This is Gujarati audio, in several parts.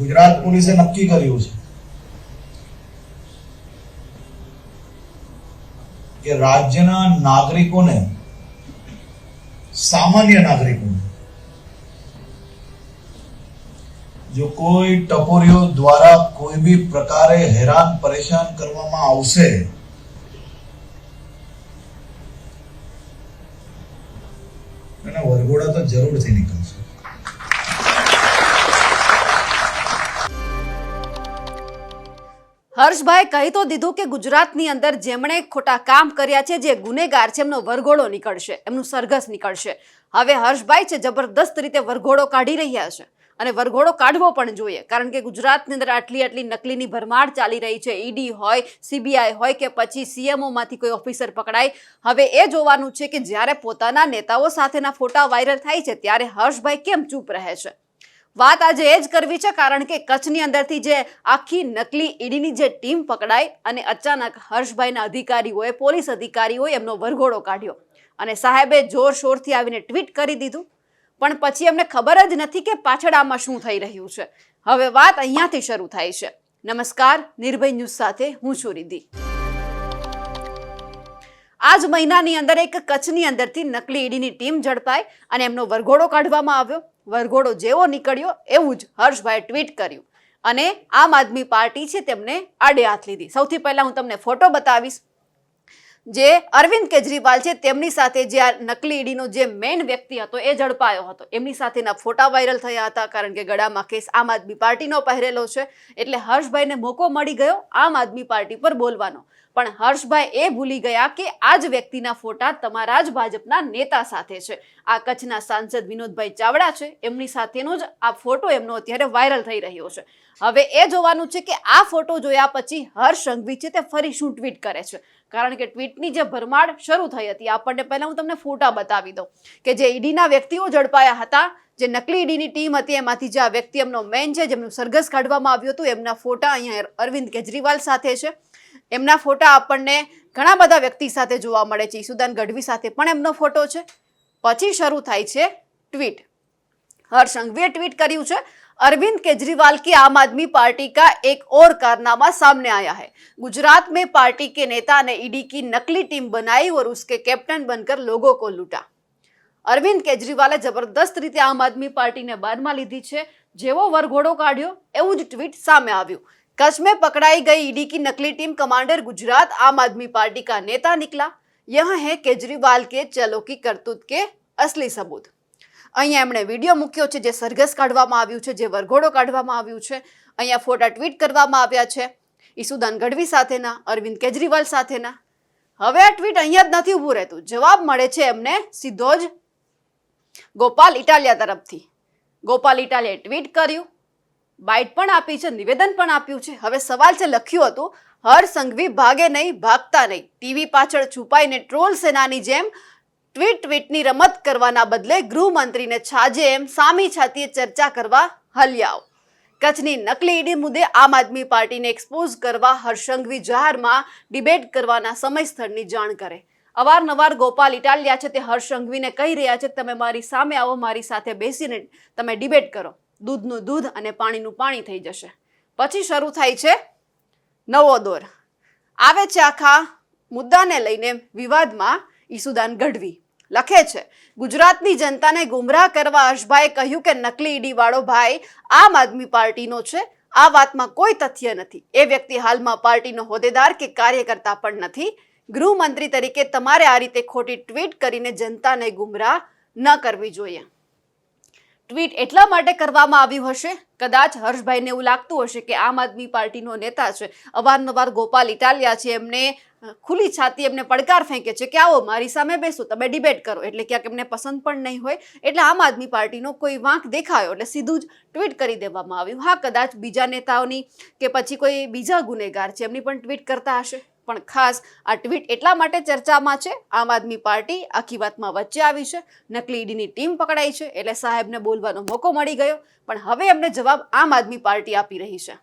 ગુજરાત પોલીસે નક્કી કર્યું છે કે રાજ્યના નાગરિકોને, સામાન્ય નાગરિકોને, જો કોઈ ટપોરીઓ દ્વારા કોઈ બી પ્રકારે હેરાન પરેશાન કરવામાં આવશે, એના વરઘોડા તો જરૂરથી નીકળશે. હર્ષભાઈ કહી તો દીધું કે ગુજરાતની અંદર જેમણે ખોટા કામ કર્યા છે, જે ગુનેગાર છે, એમનો વરઘોડો નીકળશે, એમનું સરઘસ નીકળશે. હવે હર્ષભાઈ છે, જબરદસ્ત રીતે વરઘોડો કાઢી રહ્યા છે અને વરઘોડો કાઢવો પણ જોઈએ, કારણ કે ગુજરાતની અંદર આટલી આટલી નકલીની ભરમાર ચાલી રહી છે. ઈડી હોય, સીબીઆઈ હોય કે પછી સીએમઓમાંથી કોઈ ઓફિસર પકડાય. હવે એ જોવાનું છે કે જ્યારે પોતાના નેતાઓ સાથેના ફોટા વાયરલ થાય છે, ત્યારે હર્ષભાઈ કેમ ચૂપ રહે છે? વાત આજે એ જ કરવી છે, કારણ કે કચ્છની અંદરથી જે આખી નકલી ઈડીની જે ટીમ પકડાઈ અને અચાનક હર્ષભાઈના અધિકારીઓએ, પોલીસ અધિકારીઓએ એમનો વરઘોડો કાઢ્યો. અને સાહેબે જોરશોરથી આવીને ટ્વીટ કરી દીધું. પણ પછી એમને ખબર જ નથી કે પાછળ આમાં શું થઈ રહ્યું છે. હવે વાત અહીંયાથી શરૂ થાય છે. નમસ્કાર, નિર્ભય ન્યૂઝ સાથે હું છું રિદ્ધિ. આ જ મહિનાની અંદર એક કચ્છની અંદરથી નકલી ઈડીની ટીમ ઝડપાઈ અને એમનો વરઘોડો કાઢવામાં આવ્યો. વરઘોડો જેવો નીકળ્યો એવું જ હર્ષભાઈએ ટ્વીટ કર્યું. અને આમ આદમી પાર્ટી છે તેમને આડે હાથ લીધી. સૌથી પહેલા હું તમને ફોટો બતાવીશ. જે અરવિંદ કેજરીવાલ છે તેમની સાથે જે આ નકલી ઈડીનો જે મેઇન વ્યક્તિ હતો એ ઝડપાયો હતો. એમની સાથેના ફોટા વાયરલ થયા હતા કારણ કે ગળામાં કેસ આમ આદમી પાર્ટીનો પહેરેલો છે. એટલે હર્ષભાઈને મોકો મળી ગયો આમ આદમી પાર્ટી પર બોલવાનો. પણ હર્ષભાઈ એ ભૂલી ગયા કે આ જ વ્યક્તિના ફોટા તમારા જ ભાજપના નેતા સાથે છે. આ કચ્છના સાંસદ વિનોદભાઈ ચાવડા છે. એમની સાથેનો જ આ ફોટો એમનો અત્યારે વાયરલ થઈ રહ્યો છે. હવે એ જોવાનું છે કે આ ફોટો જોયા પછી હર્ષ સંઘવી છે તે ફરી શું ટ્વીટ કરે છે. કારણ કે ટ્વીટની જે ભરમાડ શરૂ થઈ હતી, આપણને પહેલા હું તમને ફોટા બતાવી દઉં કે જે ઈડીના વ્યક્તિઓ ઝડપાયા હતા, જે નકલી ઈડીની ટીમ હતી, એમાંથી જે આ વ્યક્તિ એમનો મેન છે, જેમનું સરઘસ કાઢવામાં આવ્યું હતું, એમના ફોટા અહીંયા અરવિંદ કેજરીવાલ સાથે છે. એમના ફોટા આપણને ઘણા બધા વ્યક્તિ સાથે જોવા મળે છે ઈસુદાન ગઢવી સાથે પણ એમનો ફોટો છે પછી શરૂ થાય છે ટ્વીટ हर्ष संघवी ट्वीट કર્યું છે अरविंद केजरीवाल की आम आदमी पार्टी का एक और कारनामा सामने आया है गुजरात में पार्टी के नेता ने ईडी की नकली टीम बनाई और उसके कैप्टन बनकर लोगों को लूटा અરવિંદ કેજરીવાલે જબરદસ્ત રીતે આમ આદમી પાર્ટીને બાદમાં લીધી છે જેવો વરઘોડો કાઢ્યો એવું જ ટ્વીટ સામે આવ્યું कच्छ में पकड़ाई गई ईडी की नकली टीम कमांडर गुजरात आम आदमी पार्टी का नेता निकला यह है केजरीवाल के चलो की करतूत के असली सबूत અહીંયા એમણે વિડીયો મૂક્યો છે જે સરઘસ કાઢવામાં આવ્યું છે જે વરઘોડો કાઢવામાં આવ્યું છે અહીંયા ફોટા ટ્વીટ કરવામાં આવ્યા છે ઈસુદાન ગઢવી સાથેના અરવિંદ કેજરીવાલ સાથેના હવે આ ટ્વીટ અહીંયા જ નથી ઊભું રહેતું જવાબ મળે છે એમને સીધો જ ગોપાલ ઇટાલિયા તરફથી ગોપાલ ઇટાલિયાએ ટ્વીટ કર્યું બાઇટ પણ આપી છે, નિવેદન પણ આપ્યું છે. હવે સવાલ છે લખ્યું હતું, હર સંઘવી ભાગે નહીં, ભાગતા નહીં. ટીવી પાછળ છુપાઈને ટ્રોલ સેનાની જેમ ટ્વીટ ટ્વીટની રમત કરવાના બદલે ગૃહમંત્રીને છાજે એમ સામી છાતીએ ચર્ચા કરવા હલ્યાઓ. કચ્છની નકલી ઈડી મુદ્દે આમ આદમી પાર્ટીને એક્સપોઝ કરવા હર્ષંઘવી જાહેરમાં ડિબેટ કરવાના સમય સ્થળની જાણ કરે. અવારનવાર ગોપાલ ઇટાલિયા છે તે હર્ષંઘવીને કહી રહ્યા છે, તમે મારી સામે આવો, મારી સાથે બેસીને તમે ડિબેટ કરો. દૂધનું દૂધ અને પાણીનું પાણી થઈ જશે. પછી શરૂ થાય છે નવો દોર. આવે છે આખા મુદ્દાને લઈને વિવાદમાં ઈસુદાન ગઢવી. લખે છે, ગુજરાતની જનતાને ગુમરાહ કરવા હર્ષભાઈએ કહ્યું કે નકલી ઈડી વાળો ભાઈ આમ આદમી પાર્ટીનો છે. આ વાતમાં કોઈ તથ્ય નથી. એ વ્યક્તિ હાલમાં પાર્ટીનો હોદ્દેદાર કે કાર્યકર્તા પણ નથી. ગૃહમંત્રી તરીકે તમારે આ રીતે ખોટી ટ્વીટ કરીને જનતાને ગુમરાહ ન કરવી જોઈએ. ટ્વીટ એટલા માટે કરવામાં આવ્યું હશે? કદાચ હર્ષભાઈને એવું લાગતું હશે કે આમ આદમી પાર્ટીનો નેતા છે. અવારનવાર ગોપાલ ઇટાલિયા છે, એમને ખુલ્લી છાતી એમને પડકાર ફેંકે છે કે આવો, મારી સામે બેસો, તમે ડિબેટ કરો. એટલે ક્યાંક એમને પસંદ પણ નહીં હોય. એટલે આમ આદમી પાર્ટીનો કોઈ વાંક દેખાયો. એટલે સીધું જ ટ્વીટ કરી દેવામાં આવ્યું. હા, કદાચ બીજા નેતાઓની કે પછી કોઈ બીજા ગુનેગાર છે, એમની પણ ટ્વીટ કરતા હશે? પણ ખાસ આ ટ્વીટ એટલા માટે ચર્ચામાં છે, આમ આદમી પાર્ટી આખી વાતમાં વચ્ચે આવી છે, નકલી ઈડીની ટીમ પકડાઈ છે, એટલે સાહેબને બોલવાનો મોકો મળી ગયો, પણ હવે એમને જવાબ આમ આદમી પાર્ટી આપી રહી છે.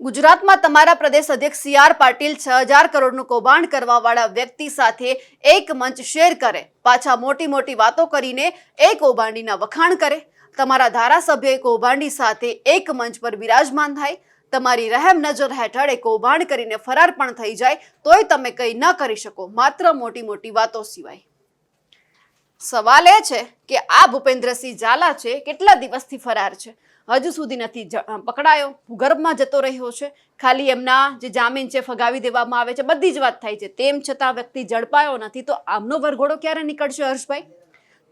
ગુજરાતમાં તમારા પ્રદેશ અધ્યક્ષ સી આર પાટીલ છ હજાર કરોડનું કૌભાંડ કરવાવાળા વ્યક્તિ સાથે એક મંચ શેર કરે, પાછા મોટી મોટી વાતો કરીને એ કૌભાંડીના વખાણ કરે. તમારા ધારાસભ્ય કૌભાંડી સાથે એક મંચ પર બિરાજમાન થાય તમારી રહેમ નજર હેઠળ એ કૌભાંડ કરીને ફરાર પણ થઈ જાય, તોય તમે કંઈ ન કરી શકો. માત્ર મોટી મોટી વાતો સિવાય. સવાલ એ છે કે આ ભૂપેન્દ્રસિંહ ઝાલા છે, કેટલા દિવસથી ફરાર છે? હજુ સુધી નથી પકડાયો, ભૂગર્ભમાં જતો રહ્યો છે. ખાલી એમના જે જામીન છે ફગાવી દેવામાં આવે છે, બધી જ વાત થાય છે. તેમ છતાં વ્યક્તિ ઝડપાયો નથી, તો આમનો વરઘોડો ક્યારે નીકળશે હર્ષભાઈ?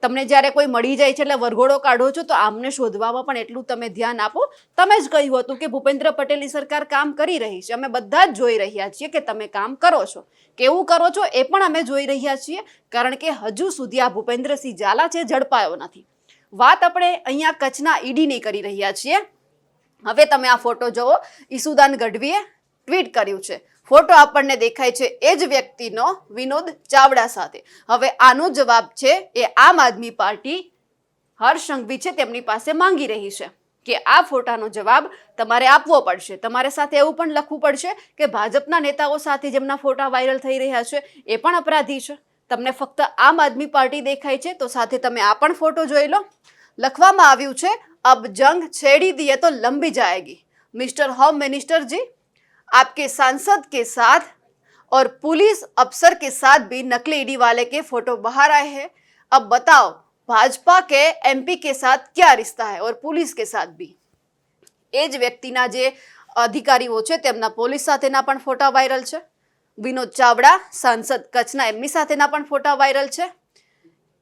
તમને જ્યારે કોઈ મળી જાય છે એટલે વરઘોડો કાઢો છો, તો આમને શોધવામાં પણ એટલું તમે ધ્યાન આપો. તમે જ કહ્યું હતું કે ભૂપેન્દ્ર પટેલની સરકાર કામ કરી રહી છે. અમે બધા જ જોઈ રહ્યા છીએ કે તમે કામ કરો છો. કેવું કરો છો એ પણ અમે જોઈ રહ્યા છીએ, કારણ કે હજુ સુધી આ ભૂપેન્દ્રસિંહ ઝાલા છે, ઝડપાયો નથી. વાત આપણે અહીંયા કચ્છના ઈડીની કરી રહ્યા છીએ. હવે તમે આ ફોટો જુઓ. ઈસુદાન ગઢવીએ ટ્વીટ કર્યું છે. ફોટો આપણને દેખાય છે એ જ વ્યક્તિનો વિનોદ ચાવડા સાથે. હવે આનો જવાબ છે એ આમ આદમી પાર્ટી હર્ષ સંઘવી છે, તેમની પાસે માંગી રહી છે કે આ ફોટાનો જવાબ તમારે આપવો પડશે. તમારે સાથે એવું પણ લખવું પડશે કે ભાજપના નેતાઓ સાથે જેમના ફોટા વાયરલ થઈ રહ્યા છે એ પણ અપરાધી છે. તમને ફક્ત આમ આદમી પાર્ટી દેખાય છે, તો સાથે તમે આ પણ ફોટો જોઈ લો. લખવામાં આવ્યું છે, અબ જંગ છેડી દીએ તો લંબી જાયગી. મિસ્ટર હોમ મિનિસ્ટરજી आपके सांसद के साथ और पुलिस अफसर के साथ भी नकली ईडी वाले के फोटो बाहर आए हैं अब बताओ भाजपा के एमपी के साथ क्या रिश्ता है और पुलिस के साथ भी એ જ વ્યક્તિના જે અધિકારીઓ છે તેમના પોલીસ સાથેના પણ ફોટા વાયરલ છે વિનોદ ચાવડા સાંસદ કચ્છના એમની સાથેના પણ ફોટા વાયરલ છે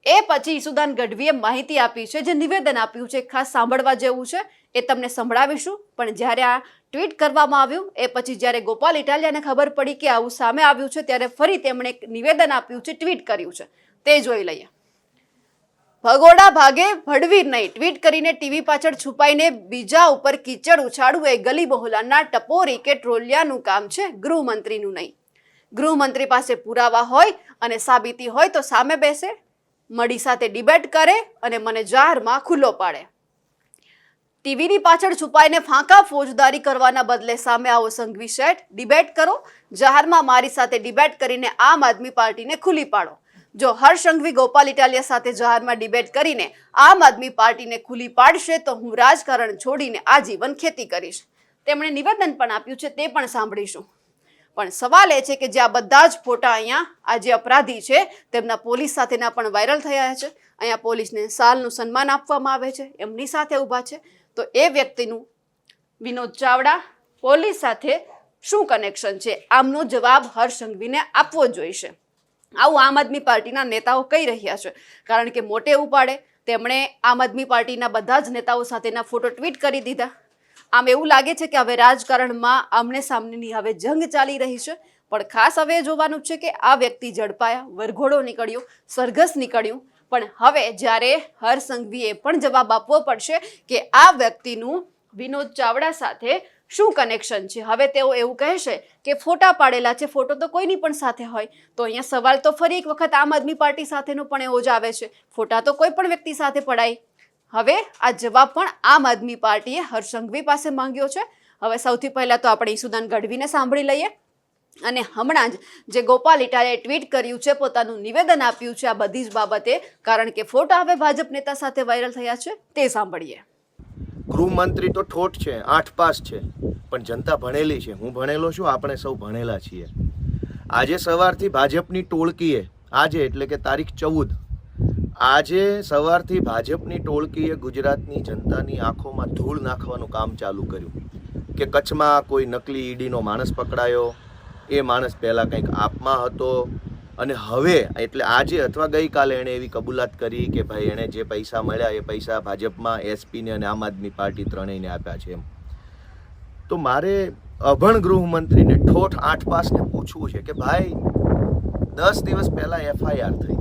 એ પછી ઈસુદાન ગઢવીએ માહિતી આપી છે, જે નિવેદન આપ્યું છે, ખાસ સાંભળવા જેવું છે, એ તમને સંભળાવીશું. પણ જ્યારે આ ટ્વીટ કરવામાં આવ્યું, એ પછી જ્યારે ગોપાલ ઇટાલિયાને ખબર પડી કે આવું સામે આવ્યું છે, ત્યારે ફરી તેમણે એક નિવેદન આપ્યું છે, ટ્વીટ કર્યું છે. તે જોઈ લઈએ. ભગોડા ભાગે ભડવી નહીં. ટ્વીટ કરીને ટીવી પાછળ છુપાઈને બીજા ઉપર કીચડ ઉછાળવું એ ગલી બહોલાના ટપોરી કે ટ્રોલિયાનું કામ છે, ગૃહમંત્રીનું નહીં. ગૃહમંત્રી પાસે પુરાવા હોય અને સાબિતી હોય તો સામે બેસે. મળી સાથે ડિબેટ કરે અને મને જાહેરમાં ખુલ્લો પાડે. ટીવીની પાછળ છુપાઈને ફાંકા ફોજદારી કરવાના બદલે સામે આવો સંઘવી શેઠ ડિબેટ કરો. જાહેરમાં મારી સાથે ડિબેટ કરીને આમ આદમી પાર્ટીને ખુલ્લી પાડો. જો હર્ષ સંઘવી ગોપાલ ઇટાલિયા સાથે જાહેરમાં ડિબેટ કરીને આમ આદમી પાર્ટીને ખુલ્લી પાડશે તો હું રાજકારણ છોડીને આજીવન ખેતી કરીશ. તેમણે નિવેદન પણ આપ્યું છે, તે પણ સાંભળીશું. પણ સવાલ એ છે કે જે આ બધા જ ફોટા અહીંયા આ જે અપરાધી છે, તેમના પોલીસ સાથેના પણ વાયરલ થયા છે. અહીંયા પોલીસને સાલનું સન્માન આપવામાં આવે છે, એમની સાથે ઊભા છે. તો એ વ્યક્તિનું વિનોદ ચાવડા પોલીસ સાથે શું કનેક્શન છે? આમનો જવાબ હર્ષ સંઘવીને આપવો જોઈશે. આવું આમ આદમી પાર્ટીના નેતાઓ કહી રહ્યા છે. કારણ કે મોટે ઉપાડે, તેમણે આમ આદમી પાર્ટીના બધા જ નેતાઓ સાથેના ફોટો ટ્વીટ કરી દીધા. આમ એવું લાગે છે કે હવે રાજકારણમાં આમને સામનેની હવે જંગ ચાલી રહી છે. પણ ખાસ હવે જોવાનું છે કે આ વ્યક્તિ ઝડપાયા, વરઘોડો નીકળ્યો, સરઘસ નીકળ્યું. પણ હવે જ્યારે હર્ષ સંઘવીએ પણ જવાબ આપવો પડશે કે આ વ્યક્તિનું વિનોદ ચાવડા સાથે શું કનેક્શન છે? હવે તેઓ એવું કહેશે કે ફોટા પાડેલા છે, ફોટો તો કોઈની પણ સાથે હોય. તો અહીંયા સવાલ તો ફરી એક વખત આમ આદમી પાર્ટી સાથેનો પણ એવો જ આવે છે. ફોટા તો કોઈ પણ વ્યક્તિ સાથે પડાય. હવે આ જવાબ પણ આમ આદમી પાર્ટીએ હર્ષંઘવી પાસે માંગ્યો છે. હવે સૌથી પહેલા તો આપણે ઈસુદાન ગઢવીને સાંભળી લઈએ. અને હમણાં જ જે ગોપાલ ઇટાલિયાએ ટ્વીટ કર્યું છે, પોતાનું નિવેદન આપ્યું છે આ બધી જ બાબતે, કારણ કે ફોટા હવે ભાજપ નેતા સાથે વાયરલ થયા છે, તે સાંભળીએ. ગૃહમંત્રી તો ઠોઠ છે, આઠ પાસ છે, પણ જનતા ભણેલી છે. હું ભણેલો છું, આપણે સૌ ભણેલા છીએ. આજે સવારથી ભાજપની ટોળકીએ, આજે એટલે કે તારીખ ચૌદ આજે સવારથી ભાજપની ટોળકીએ ગુજરાતની જનતાની આંખોમાં ધૂળ નાખવાનું કામ ચાલુ કર્યું કે કચ્છમાં કોઈ નકલી ઈડીનો માણસ પકડાયો, એ માણસ પહેલાં કંઈક આપમાં હતો અને હવે એટલે આજે અથવા ગઈકાલે એણે એવી કબૂલાત કરી કે ભાઈ એણે જે પૈસા મળ્યા એ પૈસા ભાજપમાં એસપીને અને આમ આદમી પાર્ટી ત્રણેયને આપ્યા છે એમ. તો મારે અભણ ગૃહમંત્રીને ઠોઠ આઠ પાસને પૂછવું છે કે ભાઈ દસ દિવસ પહેલાં એફઆઈઆર થઈ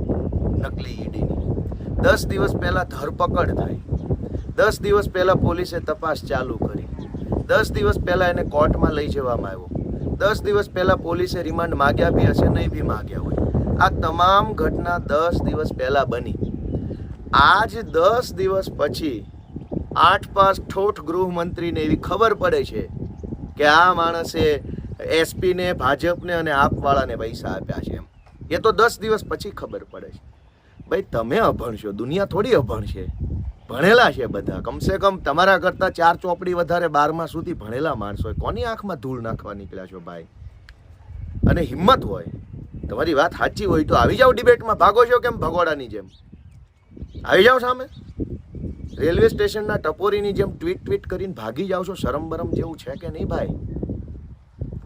નકલી ઈડીની. દસ દિવસ પહેલાં ધરપકડ થઈ. દસ દિવસ પહેલાં પોલીસે તપાસ ચાલુ કરી. દસ દિવસ પહેલાં એને કોર્ટમાં લઈ જવામાં આવ્યો. દસ દિવસ પહેલાં પોલીસે રિમાન્ડ માગ્યા બી હશે, નહીં બી માગ્યા હોય. આ તમામ ઘટના દસ દિવસ પહેલાં બની. આજ દસ દિવસ પછી આઠ પાસ ઠોઠ ગૃહમંત્રીને એવી ખબર પડે છે કે આ માણસે એસપીને, ભાજપને અને આપવાળાને પૈસા આપ્યા છે એમ. એ તો દસ દિવસ પછી ખબર પડે છે. ભાઈ, તમે અભણ છો. દુનિયા થોડી અભણ છે. ભણેલા છે બધા. કમસે કમ તમારા કરતાં ચાર ચોપડી વધારે બારમા સુધી ભણેલા માણસો કોની આંખમાં ધૂળ નાખવા નીકળ્યા છો ભાઈ? અને હિંમત હોય. તમારી વાત સાચી હોય તો આવી જાઓ ડિબેટમાં. ભાગો છો કેમ ભગોડાની જેમ? આવી જાઓ સામે. રેલવે સ્ટેશનના ટપોરીની જેમ ટ્વીટ ટ્વીટ કરીને ભાગી જાઓ છો. શરમ બરમ જેવું છે કે નહીં ભાઈ?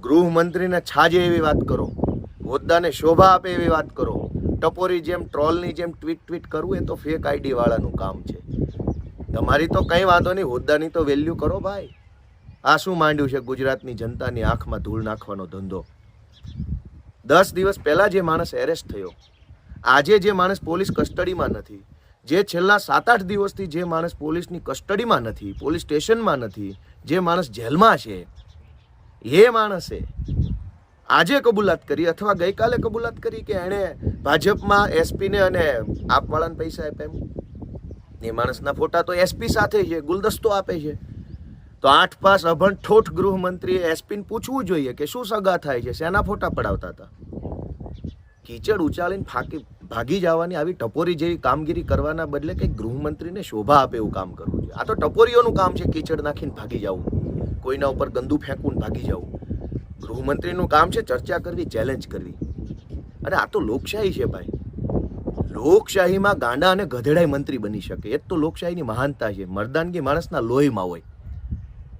ગૃહમંત્રીને છાજે એવી વાત કરો. હોદ્દાને શોભા આપે એવી વાત કરો. ટપોરી જેમ, ટ્રોલની જેમ ટ્વીટ ટ્વીટ કરવું એ તો ફેક આઈડીવાળાનું કામ છે. તમારી તો કંઈ વાંધો નહીં, હોદ્દાની તો વેલ્યુ કરો ભાઈ. આ શું માંડ્યું છે ગુજરાતની જનતાની આંખમાં ધૂળ નાખવાનો ધંધો? દસ દિવસ પહેલાં જે માણસ એરેસ્ટ થયો, આજે જે માણસ પોલીસ કસ્ટડીમાં નથી, જે છેલ્લા સાત આઠ દિવસથી જે માણસ પોલીસની કસ્ટડીમાં નથી, પોલીસ સ્ટેશનમાં નથી, જે માણસ જેલમાં છે, એ માણસે આજે કબૂલાત કરી અથવા ગઈકાલે કબૂલાત કરી કે એણે ભાજપમાં એસપીને અને આપવાળાને પૈસા આપ્યા એમ? એ માણસના ફોટા તો એસપી સાથે છે, ગુલદસ્તો આપે છે. તો આઠ પાસ અભણ ઠોઠ ગૃહમંત્રીએ એસપીને પૂછવું જોઈએ કે શું સગા થાય છે, શેના ફોટા પડાવતા હતા? કીચડ ઉચાલીને ફાકી, ભાગી જવાની આવી ટપોરી જેવી કામગીરી કરવાના બદલે કંઈક ગૃહમંત્રીને શોભા આપે એવું કામ કરવું જોઈએ. આ તો ટપોરીઓનું કામ છે, કીચડ નાખીને ભાગી જવું. કોઈના ઉપર ગંદુ ફેંકવું ભાગી જવું. ગૃહમંત્રીનું કામ છે ચર્ચા કરવી ચેલેન્જ કરવી. અને આ તો લોકશાહી છે ભાઈ. લોકશાહીમાં ગાંડા અને ગધેડાય મંત્રી બની શકે. એ તો લોકશાહીની મહાનતા છે. મર્દાનગી માણસના લોહીમાં હોય.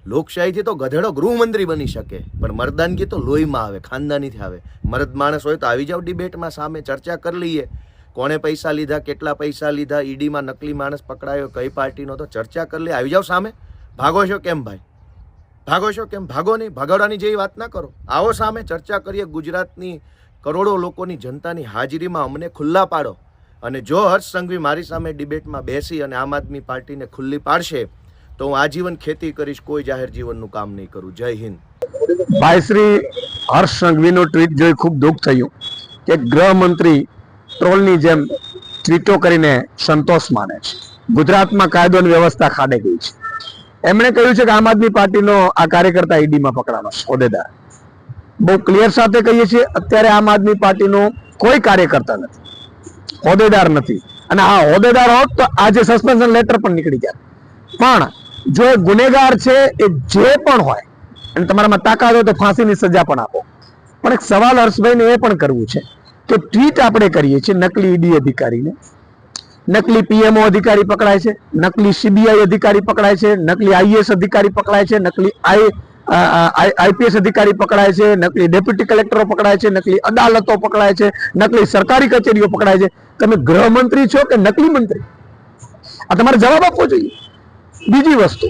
લોકશાહીથી તો ગધેડો ગૃહમંત્રી બની શકે. પણ મર્દાનગી તો લોહીમાં આવે, ખાનદાનીથી આવે. મર્દ માણસ હોય તો આવી જાવ ડિબેટમાં સામે, ચર્ચા કરી લઈએ. કોણે પૈસા લીધા, કેટલા પૈસા લીધા, ઈડીમાં નકલી માણસ પકડાયો, કઈ પાર્ટીનો, તો ચર્ચા કરી લઈએ. આવી જાવ સામે. ભાગો છો કેમ ભાઈ? ભાગો છો કેમ? ભાગો નહીં ભગાડવાની જેવી વાત ના કરો. આવો સામે ચર્ચા કરીએ ગુજરાતની કરોડો લોકોની જનતાની હાજરીમાં અમને ખુલ્લા પાડો. અને જો હર્ષ સંઘવી મારી સામે ડિબેટમાં બેસી અને આમ આદમી પાર્ટીને ખુલ્લી પાડશે, તો હું આજીવન ખેતી કરીશ, કોઈ જાહેર જીવનનું કામ નહીં કરું. જય હિન્દ. ભાઈ શ્રી હર્ષ સંઘવીનો ટ્વીટ જોઈ ખૂબ દુઃખ થયું કે ગૃહમંત્રી ટ્રોલની જેમ ટ્વીટો કરીને સંતોષ માને છે. ગુજરાતમાં કાયદો અને વ્યવસ્થા ખાડે ગઈ છે. એમણે કહ્યું છે કે આમ આદમી પાર્ટીનો આ કાર્યકર્તા ઈડીમાં પકડાનો છે હોદ્દેદાર. બહુ ક્લિયર સાથે કહીએ છીએ, અત્યારે આમ આદમી પાર્ટીનો કોઈ કાર્યકર્તા નથી, હોદ્દેદાર નથી. અને આ હોદ્દેદાર હોત તો આજે સસ્પેન્શન લેટર પણ નીકળી જાય. પણ જો ગુનેગાર છે, એ જે પણ હોય, અને તમારામાં તાકાત હોય તો ફાંસીની સજા પણ આપો. પણ એક સવાલ હર્ષભાઈને એ પણ કરવું છે કે ટ્વીટ આપણે કરીએ છીએ નકલી ઈડી અધિકારીને નકલી પીએમઓ અધિકારી પકડાય છે, નકલી સીબીઆઈ અધિકારી પકડાય છે, નકલી આઈએસ અધિકારી પકડાય છે, નકલી આઈ આઈપીએસ અધિકારી પકડાય છે, નકલી ડેપ્યુટી કલેક્ટરો પકડાય છે, નકલી અદાલતો પકડાય છે, નકલી સરકારી કચેરીઓ પકડાય છે. તમે ગૃહમંત્રી છો કે નકલી મંત્રી? આ તમારે જવાબ આપવો જોઈએ. બીજી વસ્તુ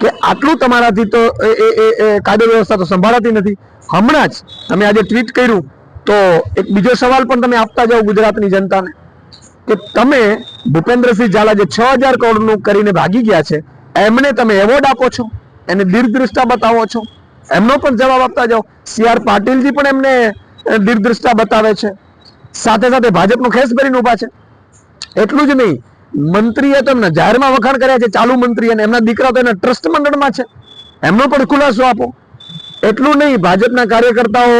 કે આટલું તમારાથી તો એ કાયદો વ્યવસ્થા તો સંભાળાતી નથી. હમણાં જ તમે આજે ટ્વીટ કર્યું તો એક બીજો સવાલ પણ તમે આપતા જાઓ ગુજરાતની જનતાને. કે તમે ભૂપેન્દ્રસિંહ ઝાલા જે છ હજાર કરોડનું કરીને ભાગી ગયા છે, એમને તમે એવોર્ડ આપો છો? એને દીર્ઘદ્રષ્ટા બતાવો છો? એમનો પણ જવાબ આપતા જાઓ. સી આર પાટીલજી પણ એમને દીર્ઘદ્રષ્ટા બતાવે છે. સાથે સાથે ભાજપનું ખેસ ભરીને ઊભા છે. એટલું જ નહીં, મંત્રીએ તો એમના જાહેરમાં વખાણ કર્યા છે, ચાલુ મંત્રી અને એમના દીકરા તો એના ટ્રસ્ટ મંડળમાં છે. એમનો પણ ખુલાસો આપો. એટલું નહીં, ભાજપના કાર્યકર્તાઓ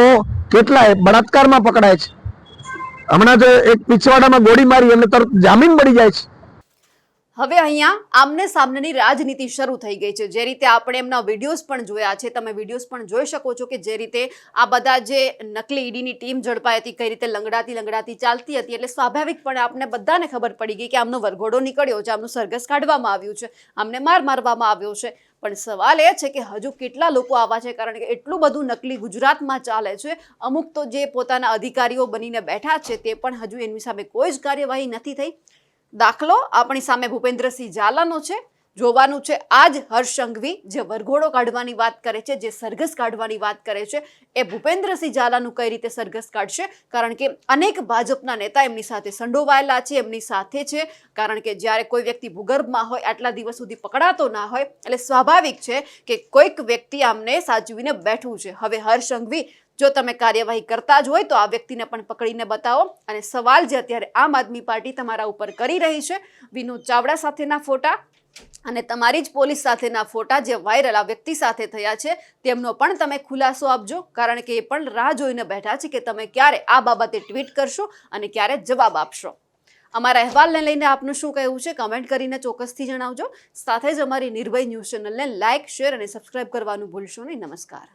કેટલાય બળાત્કારમાં પકડાય છે. હમણાં જ એક પીછવાડામાં ગોળી મારી એમને તરત જામીન મળી જાય છે. હવે અહીંયા આમને સામનેની રાજનીતિ શરૂ થઈ ગઈ છે. જે રીતે આપણે એમના વિડીયોઝ પણ જોયા છે, તમે વિડીયોઝ પણ જોઈ શકો છો કે જે રીતે આ બધા જે નકલી ઈડીની ટીમ ઝડપાઈ હતી, કઈ રીતે લંગડાતી લંગડાતી ચાલતી હતી, એટલે સ્વાભાવિકપણે આપણે બધાને ખબર પડી ગઈ કે આમનો વરઘોડો નીકળ્યો છે, આમનું સરઘસ કાઢવામાં આવ્યું છે, આમને માર મારવામાં આવ્યો છે. પણ સવાલ એ છે કે હજુ કેટલા લોકો આવા છે? કારણ કે એટલું બધું નકલી ગુજરાતમાં ચાલે છે. અમુક તો જે પોતાના અધિકારીઓ બનીને બેઠા છે તે પણ હજુ એની સામે કોઈ જ કાર્યવાહી નથી થઈ. દાખલો આપણી સામે ભૂપેન્દ્રસિંહ ઝાલાનો છે. જોવાનું છે. આજ હર્ષ સંઘવી જે વરઘોડો કાઢવાની વાત કરે છે, જે સરઘસ કાઢવાની વાત કરે છે, એ ભૂપેન્દ્રસિંહ ઝાલાનું કઈ રીતે સરઘસ કાઢશે? કારણ કે અનેક ભાજપના નેતા એમની સાથે સંડોવાયેલા છે, એમની સાથે છે. કારણ કે જ્યારે કોઈ વ્યક્તિ ભૂગર્ભમાં હોય, આટલા દિવસ સુધી પકડાતો ના હોય, એટલે સ્વાભાવિક છે કે કોઈક વ્યક્તિ આમને સાચવીને બેઠું છે. હવે હર્ષ સંઘવી, જો તમે કાર્યવાહી કરતા જ હોય તો આ વ્યક્તિને પણ પકડીને બતાવો. અને સવાલ જે અત્યારે આમ આદમી પાર્ટી તમારા ઉપર કરી રહી છે, વિનોદ ચાવડા સાથેના ફોટા અને તમારી જ પોલીસ સાથેના ફોટા જે વાયરલ આ વ્યક્તિ સાથે થયા છે, તેમનો પણ તમે ખુલાસો આપજો, કારણ કે એ પણ રાહ જોઈને બેઠા છે કે તમે ક્યારે આ બાબતે ટ્વીટ કરશો અને ક્યારે જવાબ આપશો. અમારા અહેવાલને લઈને આપનું શું કહેવું છે, કમેન્ટ કરીને ચોક્કસથી જણાવજો. સાથે જ અમારી નિર્ભય ન્યૂઝ ચેનલને લાઇક શેર અને સબસ્ક્રાઇબ કરવાનું ભૂલશો નહીં. નમસ્કાર.